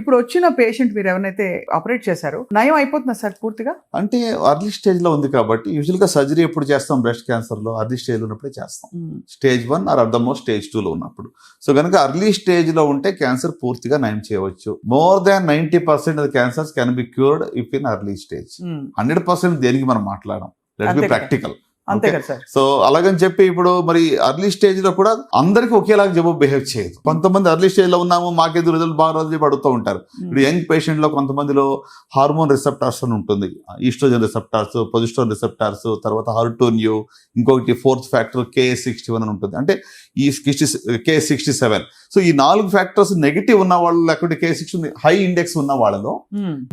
ఇప్పుడు వచ్చిన పేషెంట్ మీరు ఎవరైతే ఆపరేట్ చేశారో నయం అయిపోతుందా సార్ పూర్తిగా? అంటే అర్లీ స్టేజ్లో ఉంది కాబట్టి యూజువల్గా సర్జరీ ఎప్పుడు చేస్తాం? బ్రెస్ట్ క్యాన్సర్లో అర్లీ స్టేజ్లో ఉన్నప్పుడే చేస్తాం. స్టేజ్ వన్ ఆర్ అర్ధమో స్టేజ్ టూ లో ఉన్నప్పుడు. సో కనుక అర్లీ స్టేజ్లో ఉంటే క్యాన్సర్ పూర్తిగా నయం చేయవచ్చు. More than ninety percent of cancers can be cured if in early stage. Hundred percent దేనికి మనం మాట్లాడడం లెట్ బి. ప్రాక్టికల్ అంతే. కదా సార్. సో అలాగని చెప్పి ఇప్పుడు మరి అర్లీ స్టేజ్లో కూడా అందరికి ఒకేలాగా జవాబు బిహేవ్ చేయదు. కొంతమంది అర్లీ స్టేజ్లో ఉన్నాము మాకేదో రిజల్ట్ బాగా రోజు చెప్పి అడుగుతూ ఉంటారు. ఇప్పుడు యంగ్ పేషెంట్లో కొంతమందిలో హార్మోన్ రిసెప్టార్స్ అని ఉంటుంది. ఈస్ట్రోజన్ రిసెప్టార్స్ పొజిస్ట్రోన్ రిసెప్టార్స్ తర్వాత హార్టోన్యూ ఇంకొకటి fourth factor Ki sixty one అని ఉంటుంది. అంటే ఈ sixty Ki sixty seven so ఈ నాలుగు ఫ్యాక్టర్స్ నెగిటివ్ ఉన్న వాళ్ళు లేకపోతే కే సిక్స్టీ హై ఇండెక్స్ ఉన్న వాళ్ళలో.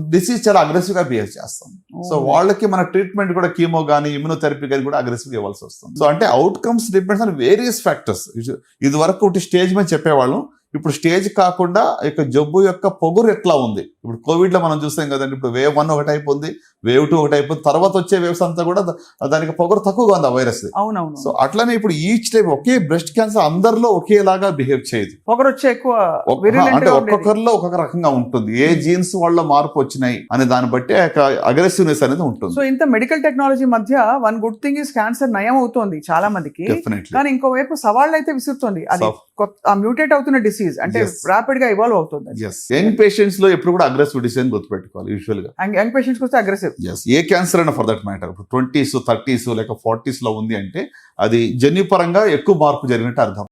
డిసీజ్ చాలా అగ్రెసివ్గా బిహేవ్ చేస్తాం సో. వాళ్ళకి మన ట్రీట్మెంట్ కూడా కీమో కానీ ఇమ్యూనోథెరపీ కానీ కూడా అగ్రెసివ్గా ఇవ్వాల్సి వస్తుంది. సో అంటే outcomes depends on various factors ఇది వరకు ఒకటి స్టేజ్ మీద చెప్పేవాళ్ళం. ఇప్పుడు స్టేజ్ కాకుండా ఇక జబ్బు యొక్క పొగురు ఎట్లా ఉంది? ఇప్పుడు కోవిడ్లో మనం చూస్తాం కదండి ఇప్పుడు వేవ్ వన్ ఒక టైప్ ఉంది వేవ్ టూ ఒక టైప్ ఉంది తర్వాత వచ్చే వేవ్స్ అంతా కూడా దానికి పొగరు తక్కువగా ఉంది ఆ వైరస్ అవునవును. సో అట్లనే ఇప్పుడు ఈచ్ టైప్ ఒకే బ్రెస్ట్ క్యాన్సర్ అందరిలో ఒకేలాగా బిహేవ్ చేయదు. ఒకరు వచ్చే ఎక్కువ అంటే. ఒక్కొక్కరిలో ఒక్కొక్క రకంగా ఉంటుంది. ఏ జీన్స్ వాళ్ళ మార్పు వచ్చినాయి అనే దాన్ని బట్టి అగ్రెసివ్నెస్ అనేది ఉంటుంది. సో ఇంత మెడికల్ టెక్నాలజీ మధ్య one good thing is cancer నయం అవుతోంది చాలా మందికి. కానీ ఇంకోవైపు సవాళ్ళు అయితే విసురుతోంది. అది మ్యూటేట్ అవుతున్న డిసీజ్ అంటే. రాపిడ్గా ఇవాల్వ్ అవుతుంది యంగ్ పేషెంట్స్లో ఎప్పుడు కూడా అగ్రెసివ్ డిసీజ్ గుర్తుపెట్టుకోవాలి యూజువల్గా. యంగ్ పేషెంట్స్ వస్తే అగ్రెసివ్ ఎస్ ఏ క్యాన్సర్ అయినా ఫర్ దట్ మ్యాటర్ ఇప్పుడు ట్వంటీస్ థర్టీస్ లేక ఫార్టీస్లో ఉంది అంటే అది జన్యుపరంగా ఎక్కువ మార్పు జరిగినట్టు అర్థం.